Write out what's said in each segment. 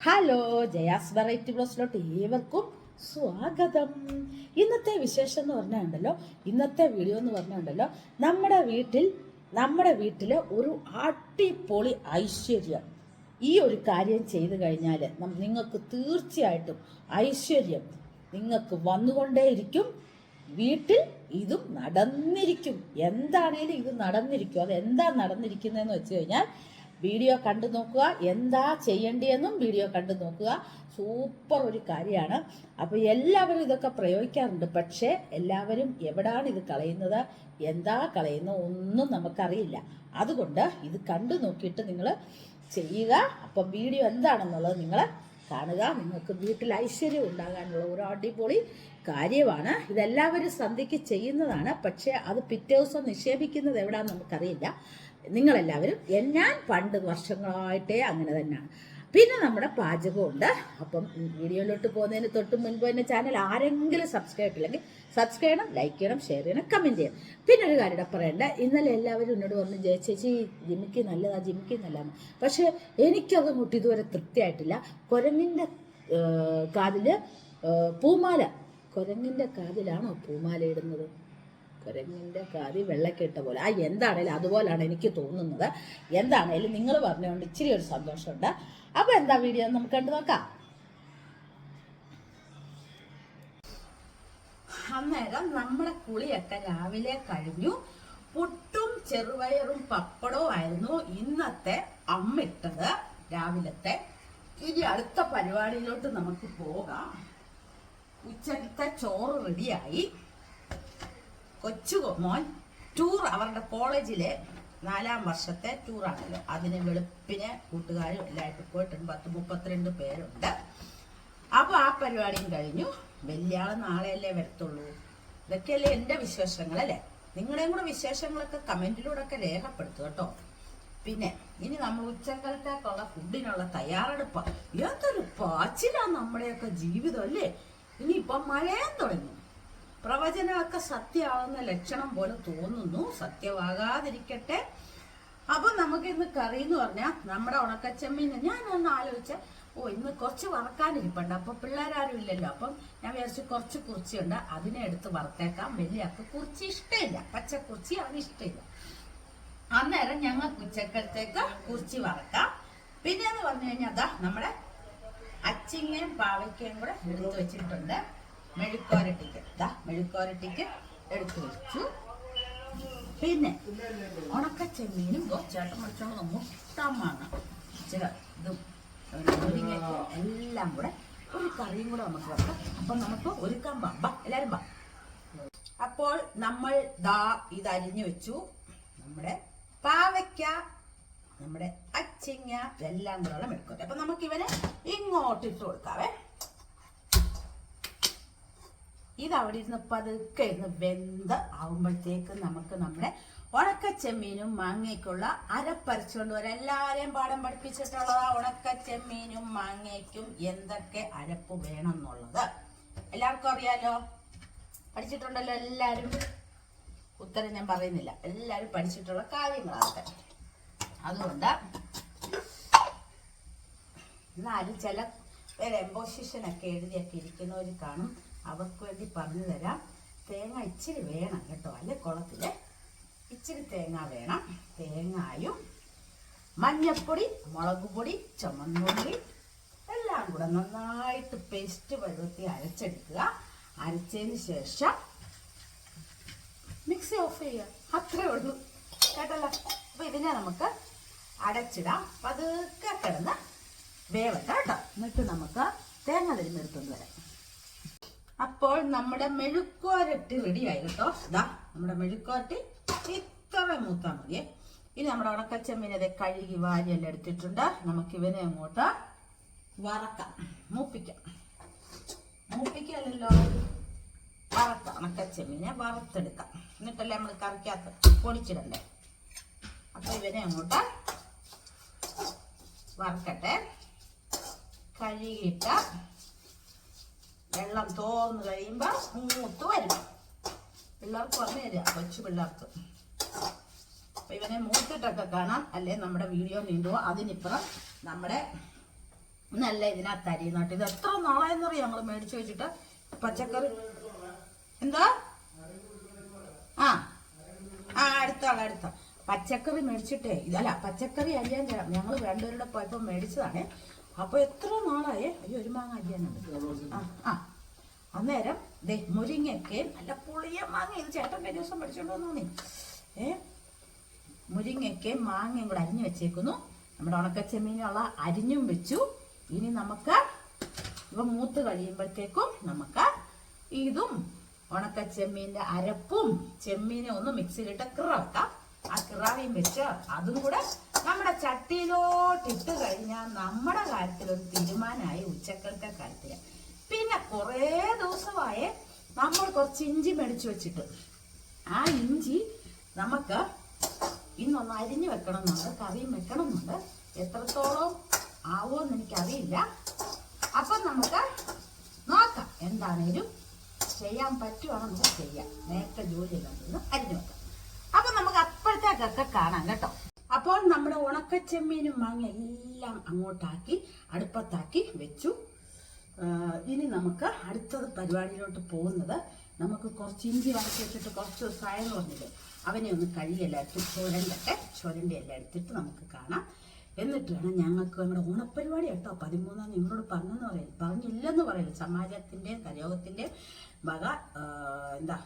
Hello Jaya's variety ബ്ലോസിലോട്ട് ഏവർക്കും സ്വാഗതം. ഇന്നത്തെ വിശേഷം എന്ന് പറഞ്ഞുണ്ടല്ലോ ഇന്നത്തെ വീഡിയോ എന്ന് പറഞ്ഞുണ്ടല്ലോ നമ്മുടെ വീട്ടിൽ നമ്മുടെ വീട്ടിൽ ഒരു അടിപൊളി ഐശ്വര്യം. ഈ ഒരു കാര്യം ചെയ്തു കഴിഞ്ഞാൽ നിങ്ങൾക്ക് തീർച്ചയായിട്ടും ഐശ്വര്യം. നിങ്ങൾക്ക് വന്നുകൊണ്ടേയിരിക്കും വീട്ടിൽ ഇതും നടന്നിരിക്കും. എന്താണേലും ഇത് നടന്നിരിക്കും. അത് എന്താ നടന്നിരിക്കുന്നതെന്ന് വെച്ച് കഴിഞ്ഞാൽ വീഡിയോ കണ്ടു നോക്കുക. എന്താ ചെയ്യേണ്ടതെന്നും വീഡിയോ കണ്ടു നോക്കുക. സൂപ്പർ ഒരു കാര്യമാണ്. അപ്പോൾ എല്ലാവരും ഇതൊക്കെ പ്രയോഗിക്കാറുണ്ട്. പക്ഷേ എല്ലാവരും എവിടാണ് ഇത് കളയുന്നത്? എന്താ കളയുന്നത്? ഒന്നും നമുക്കറിയില്ല. അതുകൊണ്ട് ഇത് കണ്ടു നോക്കിയിട്ട് നിങ്ങൾ ചെയ്യുക. അപ്പം വീഡിയോ എന്താണെന്നുള്ളത് നിങ്ങൾ കാണുക. നിങ്ങൾക്ക് വീട്ടിൽ ഐശ്വര്യം ഉണ്ടാകാനുള്ള ഒരു അടിപൊളി കാര്യമാണ്. ഇതെല്ലാവരും സന്ധ്യയ്ക്ക് ചെയ്യുന്നതാണ്. പക്ഷേ അത് പിറ്റേ ദിവസം നിക്ഷേപിക്കുന്നത് എവിടാന്ന് നമുക്കറിയില്ല. നിങ്ങളെല്ലാവരും ഞാൻ പണ്ട് വർഷങ്ങളായിട്ടേ അങ്ങനെ തന്നെയാണ്. പിന്നെ നമ്മുടെ പാചകമുണ്ട്. അപ്പം വീഡിയോയിലോട്ട് പോകുന്നതിന് തൊട്ട് മുൻപ് തന്നെ ചാനൽ ആരെങ്കിലും സബ്സ്ക്രൈബ് ചെയ്തില്ലെങ്കിൽ സബ്സ്ക്രൈബ് ചെയ്യണം ലൈക്ക് ചെയ്യണം ഷെയർ ചെയ്യണം കമന്റ് ചെയ്യണം. പിന്നെ ഒരു കാര്യം പറയണ്ട. ഇന്നലെ എല്ലാവരും എന്നോട് പറഞ്ഞു ജയ ചേച്ചി ജിമിക്ക് നല്ലതാണ് ജിമിക്ക് നല്ലതാണ് പക്ഷേ എനിക്കത് മുട്ടി ഇതുവരെ തൃപ്തിയായിട്ടില്ല. കുരങ്ങിന്റെ കാതിൽ പൂമാല. കുരങ്ങിന്റെ കാതിലാണോ പൂമാല ഇടുന്നത്? കുരങ്ങിന്റെ കാതി വെള്ളക്കെട്ട പോലെ. ആ എന്താണേലും അതുപോലാണ് എനിക്ക് തോന്നുന്നത്. എന്താണേലും നിങ്ങൾ പറഞ്ഞുകൊണ്ട് ഇച്ചിരി ഒരു സന്തോഷമുണ്ട്. അപ്പോൾ എന്താ വീഡിയോ നമുക്ക് കണ്ടു നോക്കാം. അന്നേരം നമ്മുടെ കുളിയൊക്കെ രാവിലെ കഴിഞ്ഞു. പുട്ടും ചെറുപയറും പപ്പടവും ആയിരുന്നു ഇന്നത്തെ അമ്മിട്ടത് രാവിലത്തെ. ഇനി അടുത്ത പരിപാടിയിലോട്ട് നമുക്ക് പോകാം. ഉച്ചക്കത്തെ ചോറ് റെഡിയായി കൊച്ചു മോൻ ടൂർ അവരുടെ കോളേജിലെ നാലാം വർഷത്തെ ടൂറാണല്ലോ അതിന് വെളുപ്പിന് കൂട്ടുകാരും എല്ലായിട്ട് പോയിട്ടുണ്ട്. പത്ത് മുപ്പത്തിരണ്ട് പേരുണ്ട്. അപ്പോൾ ആ പരിപാടിയും കഴിഞ്ഞു. ആൾ നാളെയല്ലേ വരത്തുള്ളൂ? ഇതൊക്കെയല്ലേ വിശേഷങ്ങൾ വിശേഷങ്ങളല്ലേ നിങ്ങളുടെയും കൂടെ വിശേഷങ്ങളൊക്കെ കമന്റിലൂടെ ഒക്കെ രേഖപ്പെടുത്തുക കേട്ടോ. പിന്നെ ഇനി നമ്മൾ ഉച്ചക്കലത്തേക്കുള്ള ഫുഡിനുള്ള തയ്യാറെടുപ്പ്. എന്തൊരു പാച്ചിലാ നമ്മുടെയൊക്കെ ജീവിതം അല്ലേ? ഇനിയിപ്പം മഴയും തുടങ്ങി. പ്രവചനമൊക്കെ സത്യമാവുന്ന ലക്ഷണം പോലെ തോന്നുന്നു. സത്യമാകാതിരിക്കട്ടെ. അപ്പൊ നമുക്ക് ഇന്ന് കറി എന്ന് പറഞ്ഞാൽ നമ്മുടെ ഉണക്കച്ചമ്മീൻ. ഒന്ന് ആലോചിച്ച ഓ ഇന്ന് കുറച്ച് വറക്കാനിരിപ്പുണ്ട്. അപ്പൊ പിള്ളേരാരും ഇല്ലല്ലോ. അപ്പം ഞാൻ വിചാരിച്ചു കുറച്ച് കുറിച്ചിയുണ്ട്. അതിനെ എടുത്ത് വറുത്തേക്കാം. വലിയ അപ്പൊ കുറിച്ചി ഇഷ്ടമില്ല. പച്ച കുറിച്ചി അവന് ഇഷ്ടമില്ല. അന്നേരം ഞങ്ങൾ ഉച്ചക്കലത്തേക്ക് കുറിച്ചി വറക്കാം. പിന്നെ എന്ന് പറഞ്ഞു കഴിഞ്ഞാൽ അതാ നമ്മുടെ അച്ചിങ്ങയും പാവയ്ക്കയും കൂടെ എടുത്ത് വെച്ചിട്ടുണ്ട്. മെഴുക്കോരട്ടിക്ക് ഇതാ മെഴുക്കോരട്ടിക്ക് എടുത്തു വെച്ചു. പിന്നെ ഉണക്ക ചെമ്മീനും ചേട്ടൻ വെച്ചോണ്ട് മുട്ടമാണ് ഇച്ചിരി ഇതും എല്ലാം കൂടെ ഒരു കറിയും കൂടെ നമുക്ക് വെക്കാം. അപ്പൊ നമുക്ക് ഒരുക്കാൻ പാ ബാ എല്ലാരും ബാ അപ്പോൾ നമ്മൾ ദാ ഇത് അരിഞ്ഞു വെച്ചു. നമ്മുടെ പാവയ്ക്ക നമ്മുടെ അച്ചിങ്ങ ഇതെല്ലാം കൂടെ മെഴുക്കോട്ടെ അപ്പൊ നമുക്ക് ഇവനെ ഇങ്ങോട്ട് ഇട്ട് കൊടുക്കാവേ. ഇത് അവിടെ ഇരുന്ന് പതുക്കെ ഇരുന്ന് വെന്ത് ആവുമ്പോഴത്തേക്ക് നമുക്ക് നമ്മുടെ ഉണക്കച്ചെമ്മീനും മാങ്ങയ്ക്കുള്ള അരപ്പരച്ചുകൊണ്ട് വരാം എല്ലാവരെയും പാഠം പഠിപ്പിച്ചിട്ടുള്ളതാ ഉണക്കച്ചെമ്മീനും മാങ്ങയ്ക്കും എന്തൊക്കെ അരപ്പ് വേണം എന്നുള്ളത് എല്ലാവർക്കും അറിയാലോ? പഠിച്ചിട്ടുണ്ടല്ലോ എല്ലാവരും ഉത്തരം ഞാൻ പറയുന്നില്ല. എല്ലാവരും പഠിച്ചിട്ടുള്ള കാര്യങ്ങളാകട്ടെ. അതുകൊണ്ട് എന്നാലും ചില പേര് എംബോസിഷനൊക്കെ എഴുതിയൊക്കെ ഇരിക്കുന്നവർ കാണും. അവർക്ക് വേണ്ടി പറഞ്ഞു തരാം. തേങ്ങ ഇച്ചിരി വേണം കേട്ടോ. അല്ലെ കുളത്തിൽ? ഇച്ചിരി തേങ്ങ വേണം. തേങ്ങായും മഞ്ഞപ്പൊടി മുളക് പൊടി ചുമന്നുള്ളി എല്ലാം കൂടെ നന്നായിട്ട് പേസ്റ്റ് പരുവത്തി അരച്ചെടുക്കുക. അരച്ചതിന് ശേഷം മിക്സി ഓഫ് ചെയ്യുക. അത്രേ ഉള്ളൂ. കേട്ടല്ലോ? അപ്പൊ ഇതിനെ നമുക്ക് അടച്ചിടാം. പതുക്കെ കിടന്ന് വേവട്ടെ കേട്ടോ. എന്നിട്ട് നമുക്ക് തേങ്ങ തിരുമെടുത്തുകൊണ്ട് വരാം. അപ്പോൾ നമ്മുടെ മെഴുക്കോരട്ടി റെഡിയായി കേട്ടോ ഇതാ നമ്മുടെ മെഴുക്കോരട്ടി ഇത്ര മൂത്താൽ മതിയെ. ഇനി നമ്മുടെ ഉണക്കച്ചമ്മീനതെ കഴുകി വാരിയെല്ലാം എടുത്തിട്ടുണ്ട്. നമുക്ക് ഇവനെ അങ്ങോട്ട് വറക്കാം. മൂപ്പിക്കാം. മൂപ്പിക്കല്ലോ വറുത്ത ഉണക്കച്ചെമ്മീനെ വറുത്തെടുക്കാം. എന്നിട്ടല്ലേ നമ്മൾ കറിക്കാത്ത പൊടിച്ചിടണ്ടേ? അപ്പൊ ഇവനെ അങ്ങോട്ട് വറക്കട്ടെ. കഴുകിയിട്ട് വെള്ളം തോന്നു കഴിയുമ്പോൾ മൂത്ത് വരും. പിള്ളേർക്ക് പറഞ്ഞു തരിക കൊച്ചു പിള്ളേർക്ക്. അപ്പൊ ഇവനെ മൂത്തിട്ടൊക്കെ കാണാം. അല്ലേ? നമ്മുടെ വീഡിയോ നീണ്ടുവോ? അതിനിപ്പുറം നമ്മുടെ നല്ല ഇതിനകത്ത് അരിയുന്നോട്ട് ഇത് എത്ര നാളായെന്നറിയാം ഞങ്ങൾ മേടിച്ചു വെച്ചിട്ട്? പച്ചക്കറി. എന്താ? ആ. ആ അടുത്ത അടുത്ത പച്ചക്കറി മേടിച്ചിട്ടേ. ഇതല്ല പച്ചക്കറി അരിയാൻ ഞങ്ങൾ രണ്ടുപേരുടെ പോയപ്പോൾ മേടിച്ചതാണേ. അപ്പൊ എത്ര നാളായേ? അയ്യോ ഒരു മാങ്ങ അരിയാനുണ്ട്. ആ അന്നേരം ദേ മുരിങ്ങയ്ക്ക് നല്ല പുളിയ മാങ്ങ. ഇത് ചേട്ടൻ കഴിഞ്ഞ ദിവസം പഠിച്ചോണ്ട് വന്നു ഏ? മുരിങ്ങയ്ക്ക് മാങ്ങയും കൂടെ അരിഞ്ഞു വെച്ചേക്കുന്നു. നമ്മുടെ ഉണക്കച്ചെമ്മീനുള്ള അരിഞ്ഞും വെച്ചു. ഇനി നമുക്ക് ഇവ മൂത്ത് കഴിയുമ്പോഴത്തേക്കും നമുക്ക് ഇതും ഉണക്കച്ചെമ്മീന്റെ അരപ്പും ചെമ്മീനെ ഒന്ന് മിക്സിയിലിട്ട് കിറ വെക്കാം. ആ കിറാവിയും വെച്ച് അതും കൂടെ നമ്മുടെ ചട്ടിയിലോട്ട് ഇട്ട് കഴിഞ്ഞാൽ നമ്മുടെ കാര്യത്തിൽ ഒരു തീരുമാനമായി ഉച്ചക്കലത്തെ കാര്യത്തിൽ പിന്നെ കുറേ ദിവസമായി നമ്മൾ കുറച്ച് ഇഞ്ചി മേടിച്ചു വെച്ചിട്ട്. ആ ഇഞ്ചി നമുക്ക് ഇന്നൊന്ന് അരിഞ്ഞു വെക്കണമെന്നുണ്ട് കറിയും വെക്കണം എന്നുണ്ട് എത്രത്തോളം ആവുമെന്ന് എനിക്കറിയില്ല. അപ്പം നമുക്ക് നോക്കാം എന്താണേലും ചെയ്യാൻ പറ്റുവാണോ നമുക്ക് ചെയ്യാം. നേരത്തെ ജോലി കണ്ടു അരിഞ്ഞു വെക്കാം. അപ്പം നമുക്ക് അപ്പോഴത്തേക്കൊക്കെ കാണാം കേട്ടോ. അപ്പോൾ നമ്മുടെ ഉണക്കച്ചെമ്മീനും മാങ്ങ എല്ലാം അങ്ങോട്ടാക്കി അടുപ്പത്താക്കി വെച്ചു. ഇനി നമുക്ക് അടുത്തത് പരിപാടിയിലോട്ട് പോകുന്നത് നമുക്ക് കുറച്ച് ഇഞ്ചി വറക്കി വെച്ചിട്ട് കുറച്ച് ദിവസമായെന്ന് പറഞ്ഞില്ലേ അവനെ ഒന്ന് കഴിയെല്ലാം എടുത്ത് ചുരണ്ടട്ടെ. ചുരണ്ടി എല്ലാം എടുത്തിട്ട് നമുക്ക് കാണാം. എന്നിട്ട് വേണം ഞങ്ങൾക്ക് നമ്മുടെ ഓണപ്പരിപാടി കേട്ടോ. പതിമൂന്നാം നിങ്ങളോട് പറഞ്ഞെന്ന് പറയില്ല പറഞ്ഞില്ലെന്ന് പറയില്ല സമാജത്തിന്റെ കരയോഗത്തിന്റെ വക എന്താ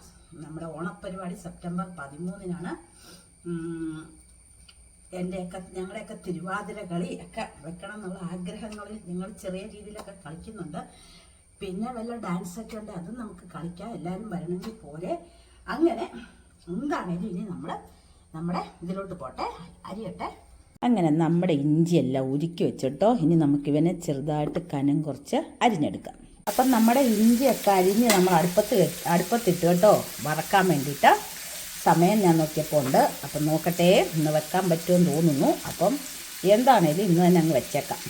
നമ്മുടെ ഓണപ്പരിപാടി സെപ്റ്റംബർ പതിമൂന്നിനാണ്. എന്റെയൊക്കെ ഞങ്ങളുടെയൊക്കെ തിരുവാതിര കളി ഒക്കെ വെക്കണം എന്നുള്ള ആഗ്രഹങ്ങളിൽ നിങ്ങൾ ചെറിയ രീതിയിലൊക്കെ കളിക്കുന്നുണ്ട്. പിന്നെ വല്ല ഡാൻസ് ഒക്കെ ഉണ്ട് അതും നമുക്ക് കളിക്കാം. എല്ലാവരും വരണമെങ്കിൽ പോലെ അങ്ങനെ എന്താണേലും ഇനി നമ്മൾ നമ്മുടെ ഇതിലോട്ട് പോട്ടെ. അരിയട്ടെ. അങ്ങനെ നമ്മുടെ ഇഞ്ചിയെല്ലാം ഉരുക്കി വെച്ചിട്ടോ ഇനി നമുക്കിവനെ ചെറുതായിട്ട് കനം കുറച്ച് അരിഞ്ഞെടുക്കാം. അപ്പം നമ്മുടെ ഇഞ്ചിയൊക്കെ അരിഞ്ഞ് നമ്മൾ അടുപ്പത്ത് അടുപ്പത്തിട്ട് കേട്ടോ വറക്കാൻ വേണ്ടിയിട്ട്. സമയം ഞാൻ നോക്കിയപ്പോൾ ഉണ്ട് അപ്പം നോക്കട്ടെ ഇന്ന് വെക്കാൻ പറ്റുമെന്ന് തോന്നുന്നു. അപ്പം എന്താണേലും ഇന്ന് തന്നെ അങ്ങ് വെച്ചേക്കാം.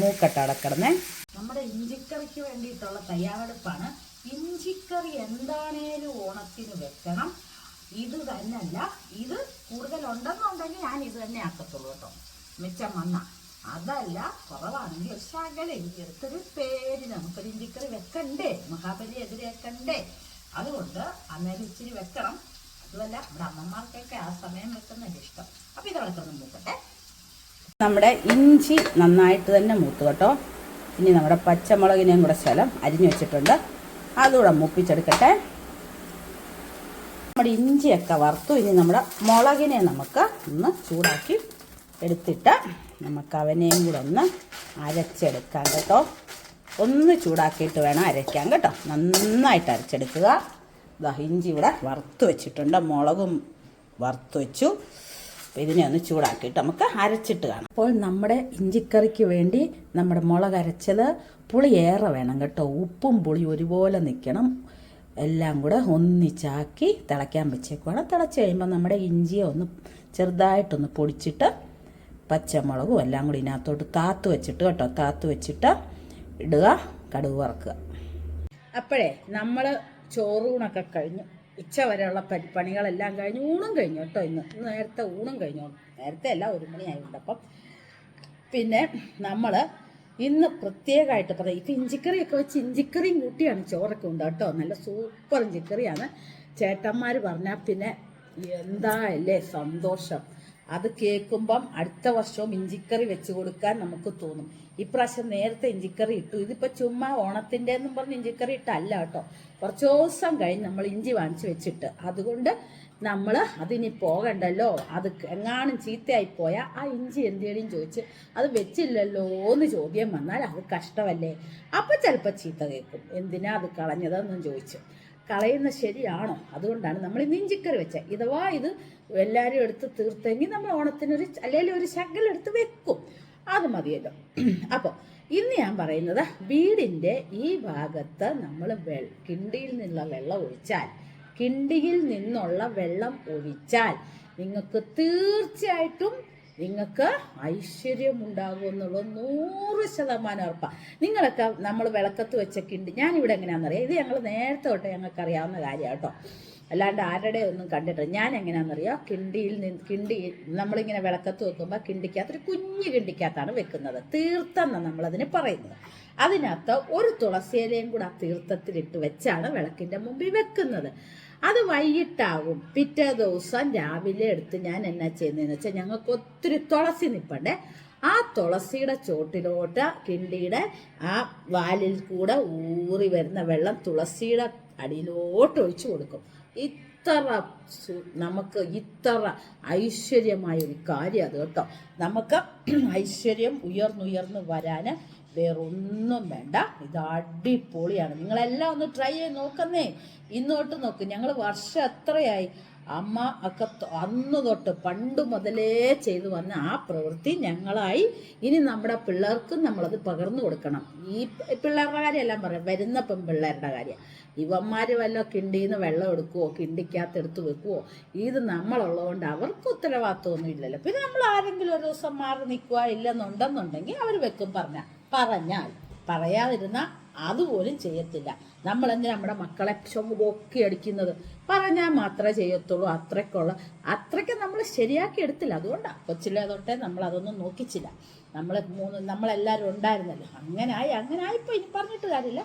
മൂക്കട്ട അടക്കിടന്നേ. നമ്മുടെ ഇഞ്ചിക്കറിക്ക് വേണ്ടിയിട്ടുള്ള തയ്യാറെടുപ്പാണ്. ഇഞ്ചിക്കറി എന്താണേലും ഓണത്തിന് വെക്കണം. ഇത് തന്നെയല്ല ഇത് കൂടുതലുണ്ടെന്നുണ്ടെങ്കിൽ ഞാൻ ഇത് തന്നെ ആക്കത്തുള്ളൂ കേട്ടോ. മിച്ചം വന്ന അതല്ല കുറവാണെങ്കിൽ ഒരു ശകല ഇഞ്ചി എടുത്തൊരു പേര് നമുക്കൊരു ഇഞ്ചിക്കറി വെക്കണ്ടേ? മഹാബലി എതിരെ വെക്കണ്ടേ? അതുകൊണ്ട് അന്നേരം ഇച്ചിരി വെക്കണം. അതുമല്ല നമ്മുടെ അമ്മമാർക്കൊക്കെ ആ സമയം വെക്കുന്നതിന്റെ ഇഷ്ടം. അപ്പം ഇത് വളർത്തുന്നു മൂക്കട്ടെ. നമ്മുടെ ഇഞ്ചി നന്നായിട്ട് തന്നെ മൂത്ത് കേട്ടോ. ഇനി നമ്മുടെ പച്ചമുളകിനെയും കൂടെ സ്ഥലം അരിഞ്ഞു വെച്ചിട്ടുണ്ട്. അതുകൂടെ മൂപ്പിച്ചെടുക്കട്ടെ. നമ്മുടെ ഇഞ്ചിയൊക്കെ വറുത്തു. ഇനി നമ്മുടെ മുളകിനെ നമുക്ക് ഒന്ന് ചൂടാക്കി എടുത്തിട്ട് നമുക്ക് അവനെയും കൂടെ ഒന്ന് അരച്ചെടുക്കാം കേട്ടോ. ഒന്ന് ചൂടാക്കിയിട്ട് വേണം അരയ്ക്കാൻ കേട്ടോ. നന്നായിട്ട് അരച്ചെടുക്കുക. ഇഞ്ചി ഇവിടെ വറുത്ത് വെച്ചിട്ടുണ്ട്. മുളകും വറുത്ത് വെച്ചു. ഇതിനെ ഒന്ന് ചൂടാക്കിയിട്ട് നമുക്ക് അരച്ചിട്ട് കാണാം. അപ്പോൾ നമ്മുടെ ഇഞ്ചിക്കറിക്ക് വേണ്ടി നമ്മുടെ മുളക് അരച്ചത് പുളി ഏറെ വേണം കേട്ടോ. ഉപ്പും പുളി ഒരുപോലെ നിൽക്കണം. എല്ലാം കൂടെ ഒന്നിച്ചാക്കി തിളയ്ക്കാൻ വെച്ചേക്കുവാണ്. തിളച്ച് കഴിയുമ്പോൾ നമ്മുടെ ഇഞ്ചിയെ ഒന്ന് ചെറുതായിട്ടൊന്ന് പൊടിച്ചിട്ട് പച്ചമുളകും എല്ലാം കൂടി ഇതിനകത്തോട്ട് താത്ത് വെച്ചിട്ട് കേട്ടോ. താത്ത് വെച്ചിട്ട് ഇടുക കടുക് വറക്കുക. അപ്പോഴേ നമ്മൾ ചോറൂണൊക്കെ കഴിഞ്ഞു. ഉച്ച വരെയുള്ള പണികളെല്ലാം കഴിഞ്ഞു. ഊണും കഴിഞ്ഞു കേട്ടോ ഇന്ന്. നേരത്തെ ഊണും കഴിഞ്ഞു. നേരത്തെ അല്ല ഒരു മണിയായിട്ടുണ്ട് അപ്പം. പിന്നെ നമ്മൾ ഇന്ന് പ്രത്യേകമായിട്ട് പറയും ഇപ്പം ഇഞ്ചിക്കറിയൊക്കെ വെച്ച് ഇഞ്ചിക്കറിയും കൂട്ടിയാണ് ചോറൊക്കെ ഉണ്ട് കേട്ടോ. നല്ല സൂപ്പർ ഇഞ്ചിക്കറിയാണ്. ചേട്ടന്മാർ പറഞ്ഞാൽ പിന്നെ എന്താ അല്ലേ സന്തോഷം. അത് കേൾക്കുമ്പം അടുത്ത വർഷവും ഇഞ്ചിക്കറി വെച്ച് കൊടുക്കാൻ നമുക്ക് തോന്നും. ഇപ്രാവശ്യം നേരത്തെ ഇഞ്ചിക്കറി ഇട്ടു. ഇതിപ്പോ ചുമ്മാ ഓണത്തിന്റെ എന്നും പറഞ്ഞ് ഇഞ്ചിക്കറി ഇട്ടല്ല കേട്ടോ. കുറച്ച് ദിവസം കഴിഞ്ഞ് നമ്മൾ ഇഞ്ചി വാങ്ങിച്ച് വെച്ചിട്ട്. അതുകൊണ്ട് നമ്മൾ അതിനി പോകണ്ടല്ലോ. അത് എങ്ങാനും ചീത്തയായി പോയാൽ ആ ഇഞ്ചി എന്തേലും ചോദിച്ച് അത് വെച്ചില്ലല്ലോ എന്ന് ചോദ്യം വന്നാൽ അത് കഷ്ടമല്ലേ? അപ്പം ചിലപ്പോൾ ചീത്ത കേൾക്കും. എന്തിനാ അത് കളഞ്ഞതെന്നും ചോദിച്ചു. കളയുന്ന ശരിയാണോ? അതുകൊണ്ടാണ് നമ്മൾ ഇഞ്ചിക്കറി വെച്ചത്. ഇഥവാ ഇത് എല്ലാവരും എടുത്ത് തീർത്തെങ്കിൽ നമ്മൾ ഓണത്തിനൊരു അല്ലെങ്കിൽ ഒരു ശകലം എടുത്ത് വെക്കും. അത് മതിയല്ലോ. അപ്പോൾ ഇന്ന് ഞാൻ പറയുന്നത് വീടിന്റെ ഈ ഭാഗത്ത് നമ്മൾ കിണ്ടിയിൽ നിന്നുള്ള വെള്ളം ഒഴിച്ചാൽ കിണ്ടിയിൽ നിന്നുള്ള വെള്ളം ഒഴിച്ചാൽ നിങ്ങൾക്ക് തീർച്ചയായിട്ടും നിങ്ങൾക്ക് ഐശ്വര്യം ഉണ്ടാകും എന്നുള്ളത് നൂറ് ശതമാനം ഉറപ്പാണ് നിങ്ങളൊക്കെ നമ്മൾ വിളക്കത്ത് വെച്ച കിണ്ടി ഞാനിവിടെ എങ്ങനെയാണെന്നറിയാം? ഇത് ഞങ്ങൾ നേരത്തെ തൊട്ട് ഞങ്ങൾക്ക് അറിയാവുന്ന കാര്യമാണ് കേട്ടോ. അല്ലാണ്ട് ആരുടെ ഒന്നും കണ്ടിട്ടില്ല. ഞാൻ എങ്ങനെയാണെന്നറിയോ കിണ്ടിയിൽ നിന്ന് കിണ്ടി നമ്മളിങ്ങനെ വിളക്കത്ത് വെക്കുമ്പോൾ കിണ്ടിക്കകത്ത് ഒരു കുഞ്ഞു കിണ്ടിക്കകത്താണ് വെക്കുന്നത്. തീർത്ഥം എന്നാണ് നമ്മളതിന് പറയുന്നത്. അതിനകത്ത് ഒരു തുളസിയിലയും കൂടെ ആ തീർത്ഥത്തിലിട്ട് വെച്ചാണ് വിളക്കിന്റെ മുമ്പിൽ വെക്കുന്നത്. അത് വൈകിട്ടാവും. പിറ്റേ ദിവസം രാവിലെ എടുത്ത് ഞാൻ എന്നാ ചെയ്യുന്നതെന്ന് വെച്ചാൽ ഞങ്ങൾക്ക് ഒത്തിരി തുളസി നിൽപ്പണ്ടേ ആ തുളസിയുടെ ചോട്ടിലോട്ട് കിണ്ടിയുടെ ആ വാലിൽ കൂടെ ഊറി വരുന്ന വെള്ളം തുളസിയുടെ അടിയിലോട്ട് ഒഴിച്ചു കൊടുക്കും. ഇത്ര നമുക്ക് ഇത്ര ഐശ്വര്യമായ ഒരു കാര്യം അത് കേട്ടോ. നമുക്ക് ഐശ്വര്യം ഉയർന്നുയർന്ന് വരാൻ വേറൊന്നും വേണ്ട. ഇത് അടിപൊളിയാണ്. നിങ്ങളെല്ലാം ഒന്ന് ട്രൈ ചെയ്ത് നോക്കുന്നേ. ഇന്നോട്ട് നോക്ക്. ഞങ്ങൾ വർഷം എത്രയായി? അമ്മ ഒക്കെ അന്ന് തൊട്ട് പണ്ട് മുതലേ ചെയ്തു വന്ന ആ പ്രവൃത്തി ഞങ്ങളായി. ഇനി നമ്മുടെ പിള്ളേർക്കും നമ്മളത് പകർന്നു കൊടുക്കണം. ഈ പിള്ളേരുടെ കാര്യമെല്ലാം പറയാം. വരുന്ന പെൺപിള്ളേരുടെ കാര്യം. ഇവന്മാർ വല്ല കിണ്ടിന്ന് വെള്ളം എടുക്കുവോ കിണ്ടിക്കകത്ത് എടുത്ത് വെക്കുവോ ഇത് നമ്മളുള്ളതുകൊണ്ട് അവർക്ക് ഉത്തരവാദിത്വമൊന്നും ഇല്ലല്ലോ. പിന്നെ നമ്മൾ ആരെങ്കിലും ഒരു ദിവസം മാറി നിൽക്കുക ഇല്ലെന്നുണ്ടെന്നുണ്ടെങ്കിൽ അവർ വെക്കും പറഞ്ഞ. പറഞ്ഞാൽ പറയാതിരുന്ന അതുപോലും ചെയ്യത്തില്ല. നമ്മൾ എന്തിനാ നമ്മുടെ മക്കളെ ചുമകൊക്കി അടിക്കുന്നത് പറഞ്ഞാൽ മാത്രമേ ചെയ്യത്തുള്ളൂ. അത്രയ്ക്കുള്ള അത്രയ്ക്ക് നമ്മൾ ശരിയാക്കി എടുത്തില്ല. അതുകൊണ്ടാണ് കൊച്ചിലെ തൊട്ടേ നമ്മൾ അതൊന്നും നോക്കിച്ചില്ല. നമ്മൾ മൂന്ന് നമ്മളെല്ലാവരും ഉണ്ടായിരുന്നല്ലോ. അങ്ങനായി അങ്ങനായിപ്പോൾ ഇനി പറഞ്ഞിട്ട് കാര്യമില്ല.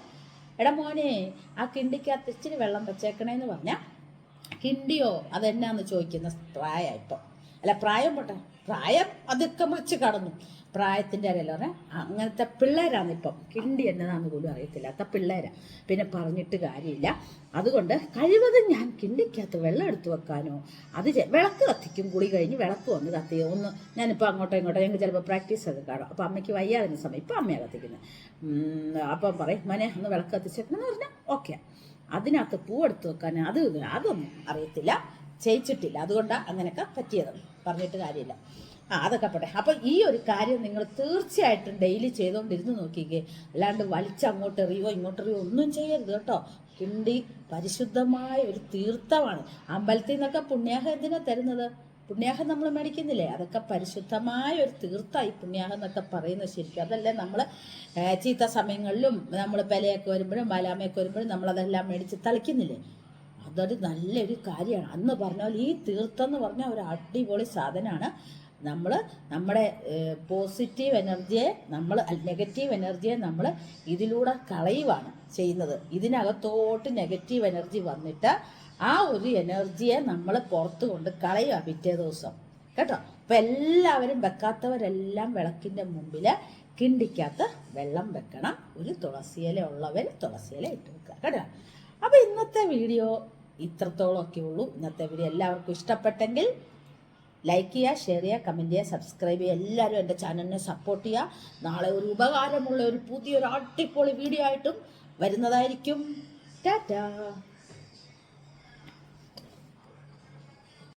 എടാ മോനെ ആ കിണ്ടിക്കകത്ത് ഇച്ചിരി വെള്ളം വെച്ചേക്കണേന്ന് പറഞ്ഞാൽ കിണ്ടിയോ അതെന്നാന്ന് ചോദിക്കുന്ന പ്രായം ഇപ്പം. അല്ല പ്രായം പോട്ടെ. പ്രായം അതൊക്കെ മറിച്ച് കടന്നു. പ്രായത്തിന്റെ പറഞ്ഞാൽ അങ്ങനത്തെ പിള്ളേരാണ് ഇപ്പം. കിണ്ടി എന്നതാന്ന് പോലും അറിയത്തില്ലാത്ത പിള്ളേരാ. പിന്നെ പറഞ്ഞിട്ട് കാര്യമില്ല. അതുകൊണ്ട് കഴിവതും ഞാൻ കിണ്ടിക്കകത്ത് വെള്ളം എടുത്തു വെക്കാനോ അത് വിളക്ക് കത്തിക്കും. കുളി കഴിഞ്ഞ് വിളക്ക് വന്ന് കത്തിയോ ഒന്ന് ഞാനിപ്പോൾ അങ്ങോട്ടോ ഇങ്ങോട്ടോ ഞങ്ങൾക്ക് ചിലപ്പോൾ പ്രാക്ടീസ് ഒക്കെ കാണും. അപ്പോൾ അമ്മയ്ക്ക് വയ്യാതിരുന്ന സമയം ഇപ്പം അമ്മയാണ് കത്തിക്കുന്നത്. അപ്പം പറയും മനെ ഒന്ന് വിളക്ക് കത്തിച്ചേക്കണമെന്ന് പറഞ്ഞാൽ ഓക്കെ. അതിനകത്ത് പൂവെടുത്ത് വെക്കാൻ അത് അതൊന്നും അറിയത്തില്ല. ചെയ്യിച്ചിട്ടില്ല. അതുകൊണ്ടാണ് അങ്ങനെയൊക്കെ പറ്റിയത്. പറഞ്ഞിട്ട് കാര്യമില്ല. ആ അതൊക്കെ പോട്ടെ. അപ്പം ഈ ഒരു കാര്യം നിങ്ങൾ തീർച്ചയായിട്ടും ഡെയിലി ചെയ്തുകൊണ്ടിരുന്ന് നോക്കിക്കേ. അല്ലാണ്ട് വലിച്ചങ്ങോട്ട് എറിയോ ഇങ്ങോട്ട് എറിയോ ഒന്നും ചെയ്യരുത് കേട്ടോ. കിണ്ടി പരിശുദ്ധമായ ഒരു തീർത്ഥമാണ്. അമ്പലത്തിൽ നിന്നൊക്കെ പുണ്യാഹം എന്തിനാ തരുന്നത്? പുണ്യാഹം നമ്മൾ മേടിക്കുന്നില്ലേ? അതൊക്കെ പരിശുദ്ധമായ ഒരു തീർത്ഥമായി പുണ്യാഹം എന്നൊക്കെ പറയുന്നത് ശരിക്കും. അതല്ലേ നമ്മൾ ചീത്ത സമയങ്ങളിലും നമ്മൾ പെലയൊക്കെ വരുമ്പോഴും ബാലാമയൊക്കെ വരുമ്പോഴും നമ്മളതെല്ലാം മേടിച്ച് തളിക്കുന്നില്ലേ? അതൊരു നല്ലൊരു കാര്യമാണ്. അന്ന് പറഞ്ഞ പോലെ ഈ തീർത്ഥം എന്ന് പറഞ്ഞാൽ ഒരു അടിപൊളി സാധനമാണ്. നമ്മൾ നമ്മുടെ പോസിറ്റീവ് എനർജിയെ നമ്മൾ നെഗറ്റീവ് എനർജിയെ നമ്മൾ ഇതിലൂടെ കളയുവാണ് ചെയ്യുന്നത്. ഇതിനകത്തോട്ട് നെഗറ്റീവ് എനർജി വന്നിട്ട് ആ ഒരു എനർജിയെ നമ്മൾ പുറത്ത് കൊണ്ട് കളയുക പിറ്റേ ദിവസം. കേട്ടോ? അപ്പം എല്ലാവരും വെക്കാത്തവരെല്ലാം വിളക്കിന്റെ മുമ്പിൽ കിണ്ടിക്കാത്ത വെള്ളം വെക്കണം. ഒരു തുളസിയില ഉള്ളവർ തുളസിയില ഇട്ട് വെക്കുക. കേട്ടോ? അപ്പോൾ ഇന്നത്തെ വീഡിയോ ഇത്രത്തോളമൊക്കെ ഉള്ളൂ. ഇന്നത്തെ വീഡിയോ എല്ലാവർക്കും ഇഷ്ടപ്പെട്ടെങ്കിൽ ലൈക്ക് ചെയ്യുക ഷെയർ ചെയ്യുക കമന്റ് ചെയ്യുക സബ്സ്ക്രൈബ് ചെയ്യുക. എല്ലാവരും എന്റെ ചാനലിനെ സപ്പോർട്ട് ചെയ്യുക. നാളെ ഒരു ഉപകാരമുള്ള ഒരു പുതിയൊരു അടിപൊളി വീഡിയോ ആയിട്ടും വരുന്നതായിരിക്കും. ടാറ്റാ